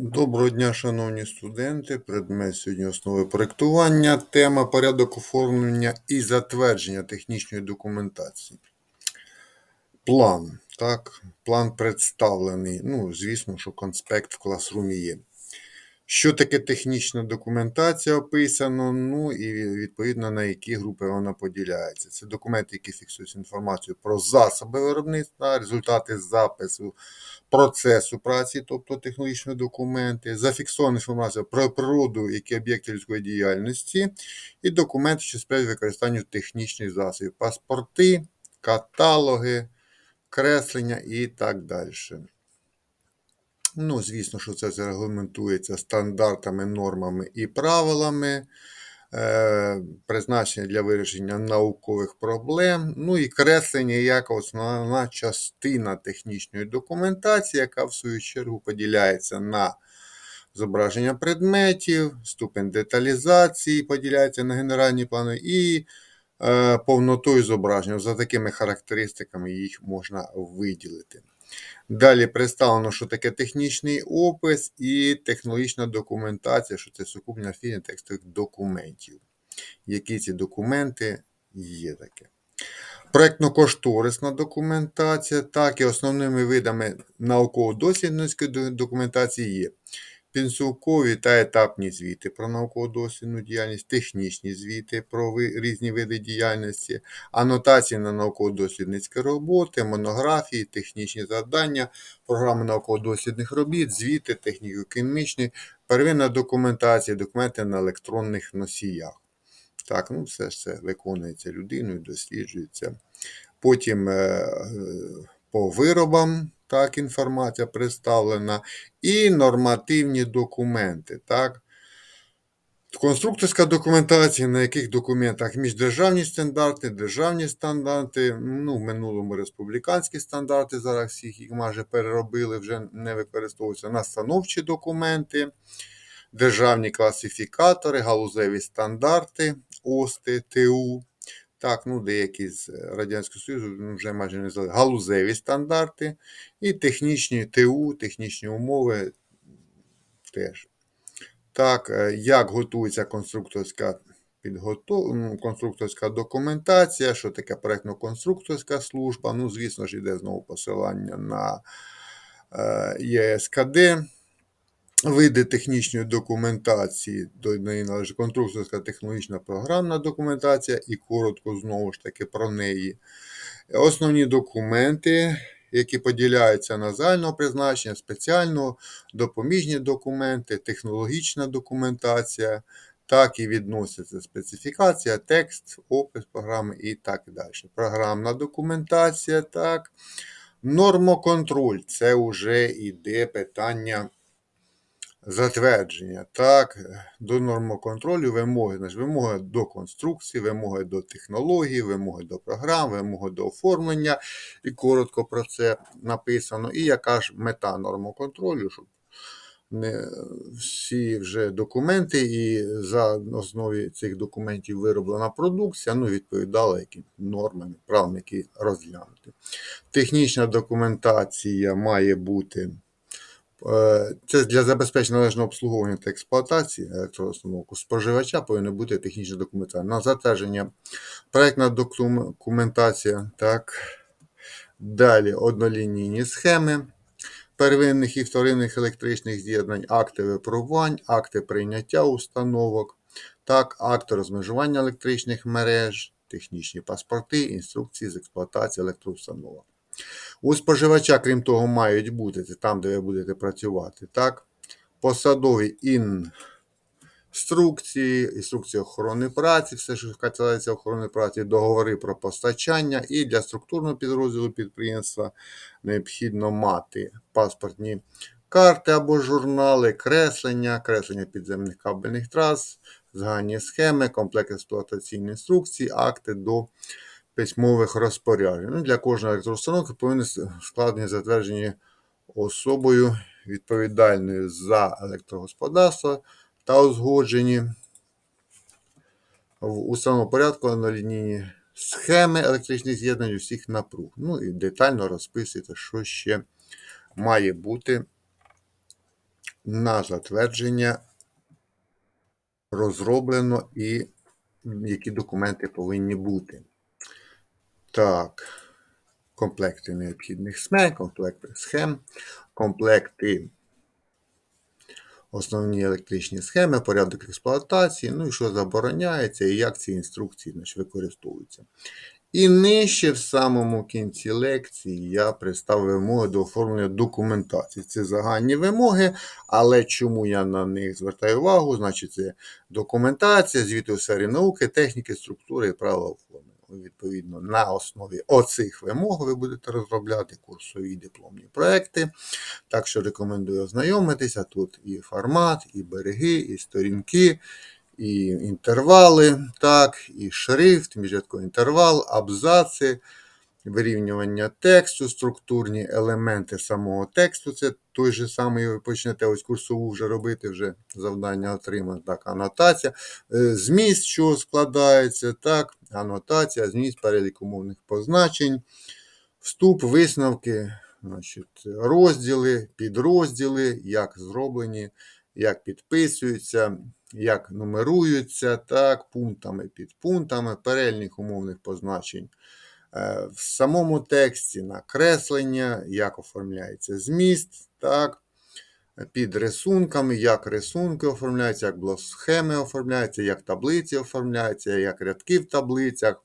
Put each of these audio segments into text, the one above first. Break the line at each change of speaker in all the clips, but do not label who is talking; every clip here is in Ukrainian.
Доброго дня, шановні студенти. Предмет сьогодні основи проєктування. Тема порядок оформлення і затвердження технічної документації. План. Так, план представлений. Ну, звісно, що конспект в класрумі є. Що таке технічна документація описано, ну і відповідно на які групи вона поділяється. Це документи, які фіксують інформацію про засоби виробництва, результати запису процесу праці, тобто технологічні документи, зафіксована інформація про природу, які об'єкти людської діяльності, і документи, що сприяють використанню технічних засобів, паспорти, каталоги, креслення і так далі. Ну, звісно, що це регламентується стандартами, нормами і правилами, е, призначення для вирішення наукових проблем, ну і креслення як основна частина технічної документації, яка в свою чергу поділяється на зображення предметів, ступень деталізації поділяється на генеральні плани і е, повнотою зображення. За такими характеристиками їх можна виділити. Далі представлено, що таке технічний опис і технологічна документація, що це сукупня фільм текстових документів. Які ці документи є таке. Проєктно-кошторисна документація, так і основними видами науково-дослідницької документації є підсумкові та етапні звіти про науково-дослідну діяльність, технічні звіти про різні види діяльності, анотації на науково-дослідницькі роботи, монографії, технічні завдання, програми науково-дослідних робіт, звіти, техніко-економічні, первинна документація, документи на електронних носіях. Так, ну все ж це виконується людиною, досліджується. Потім е, е, по виробам так, інформація представлена, і нормативні документи. так. Конструкторська документація, на яких документах міждержавні стандарти, державні стандарти, ну, в минулому республіканські стандарти, зараз всіх їх майже переробили, вже не використовуються настановчі документи, державні класифікатори, галузеві стандарти, ОСТи, ТУ. Так, ну деякі з Радянського Союзу ну, вже майже не знали. Галузеві стандарти і технічні ТУ, технічні умови теж. Так, е, як готується конструкторська підготов... м, конструкторська документація, що таке проєктно-конструкторська служба. Ну, звісно ж, йде знову посилання на е, ЄСКД. Види технічної документації, до неї належить конструкторська технологічна програмна документація, і коротко знову ж таки про неї. Основні документи, які поділяються на загального призначення, спеціально, допоміжні документи, технологічна документація, так і відносяться специфікація, текст, опис програми і так далі. Програмна документація, так. Нормоконтроль це вже йде питання затвердження. Так, до нормоконтролю вимоги, значить, вимоги до конструкції, вимоги до технології, вимоги до програм, вимоги до оформлення. І коротко про це написано. І яка ж мета нормоконтролю, щоб не всі вже документи, і за основі цих документів вироблена продукція, ну, відповідала яким нормам, які розглянути. Технічна документація має бути. Е, Це для забезпечення належного обслуговування та експлуатації електроустановку споживача повинна бути технічна документація. На затвердження проєктна документація. Так. Далі однолінійні схеми первинних і вторинних електричних з'єднань, акти випробувань, акти прийняття установок, так, акти розмежування електричних мереж, технічні паспорти, інструкції з експлуатації електроустановок. У споживача, крім того, мають бути там, де ви будете працювати, так? Посадові інструкції, інструкції охорони праці, все, що касається охорони праці, договори про постачання, і для структурного підрозділу підприємства необхідно мати паспортні карти або журнали, креслення, креслення підземних кабельних трас, загальні схеми, комплект експлуатаційної інструкції, акти до письмових розпоряджень. Ну, Для кожної електроустановки повинні складені затверджені особою відповідальною за електрогосподарство та узгоджені в установленому порядку на лінії схеми електричних з'єднань усіх напруг. Ну і детально розписуєте, що ще має бути на затвердження розроблено і які документи повинні бути. Так, комплекти необхідних схем, комплекти схем, комплекти основні електричні схеми, порядок експлуатації, ну і що забороняється, і як ці інструкції значить, використовуються. І нижче, в самому кінці лекції, я представив вимоги до оформлення документації. Це загальні вимоги, але чому я на них звертаю увагу? Значить, це документація, звіти у сфері науки, техніки, структури і правила оформлення. Відповідно, на основі оцих вимог ви будете розробляти курсові дипломні проекти. Так що рекомендую ознайомитися. Тут і формат, і береги, і сторінки, і інтервали, так, і шрифт, міжрядковий інтервал, абзаци, вирівнювання тексту, структурні елементи самого тексту. Це той же самий, ви почнете ось курсову вже робити, вже завдання отримати. Так, анотація, Е, зміст, що складається, так, анотація, зміст, перелік умовних позначень, вступ, висновки, значить, розділи, підрозділи, як зроблені, як підписуються, як нумеруються, так, пунктами, підпунктами, перелік умовних позначень. Е, В самому тексті накреслення, як оформляється зміст, так, під рисунками, як рисунки оформляються, як блок-схеми оформляються, як таблиці оформляються, як рядки в таблицях,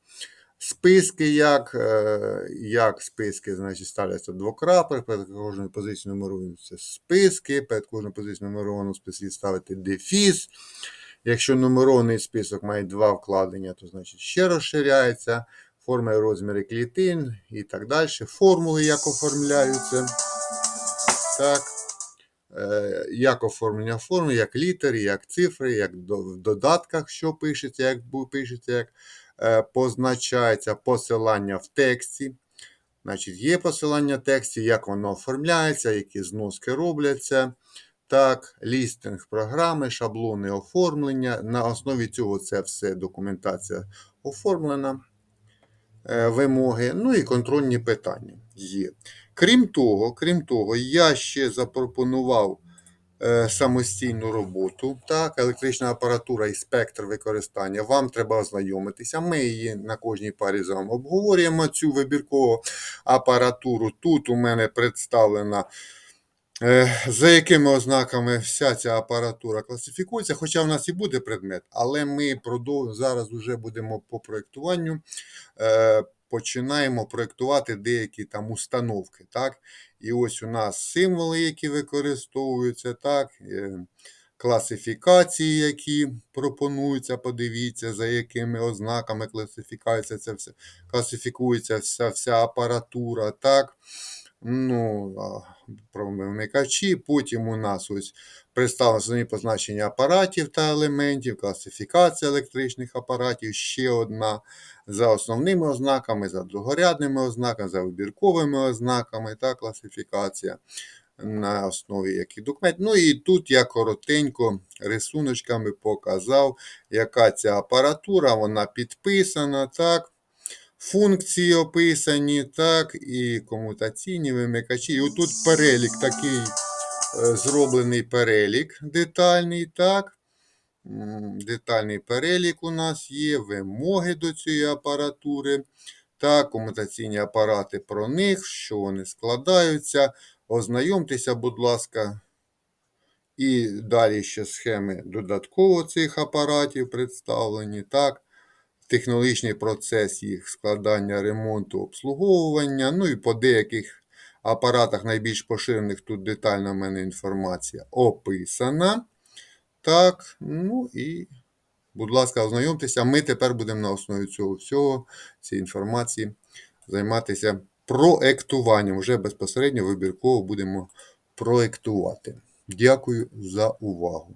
списки, як, е, як списки, значить, ставляться двокрапи, перед кожною позицією нумеруються списки, перед кожною позицією нумерованого списку ставити дефіс. Якщо нумерований список має два вкладення, то значить ще розширяється. Форми і розміри клітин і так далі. Формули, як оформляються. Так. Е, Як оформлення форми, як літери, як цифри, як в додатках, що пишеться, як пишеться, як е, позначається посилання в тексті. Значить, є посилання в тексті, як воно оформляється, які зноски робляться. Так, лістинг програми, шаблони оформлення. На основі цього це все документація оформлена, вимоги, ну і контрольні питання є. Крім того, крім того, я ще запропонував е, самостійну роботу, так, електрична апаратура і спектр використання. Вам треба ознайомитися. Ми її на кожній парі з вами обговорюємо цю вибіркову апаратуру. Тут у мене представлена. Е, За якими ознаками вся ця апаратура класифікується, хоча в нас і буде предмет, але ми зараз вже будемо по проєктуванню, е, починаємо проєктувати деякі там установки. Так? І ось у нас символи, які використовуються, так? е, класифікації, які пропонуються, подивіться, за якими ознаками класифікація це все, класифікується вся, вся апаратура. так? Ну, а, промивникачі. Потім у нас ось представлені позначення апаратів та елементів, класифікація електричних апаратів, ще одна за основними ознаками, за другорядними ознаками, за вибірковими ознаками та класифікація на основі яких документів. Ну і тут я коротенько рисуночками показав, яка ця апаратура, вона підписана, так. Функції описані, так, і комутаційні вимикачі. І отут перелік такий е, зроблений перелік детальний, так. Детальний перелік у нас є, вимоги до цієї апаратури, так, комутаційні апарати про них, що вони складаються. Ознайомтеся, будь ласка. І далі ще схеми додатково цих апаратів представлені, так технологічний процес їх складання, ремонту, обслуговування. Ну і по деяких апаратах найбільш поширених тут детальна в мене інформація описана. Так, ну і, будь ласка, ознайомтеся. Ми тепер будемо на основі цього всього, цієї інформації, займатися проектуванням. Вже безпосередньо вибірково будемо проектувати. Дякую за увагу.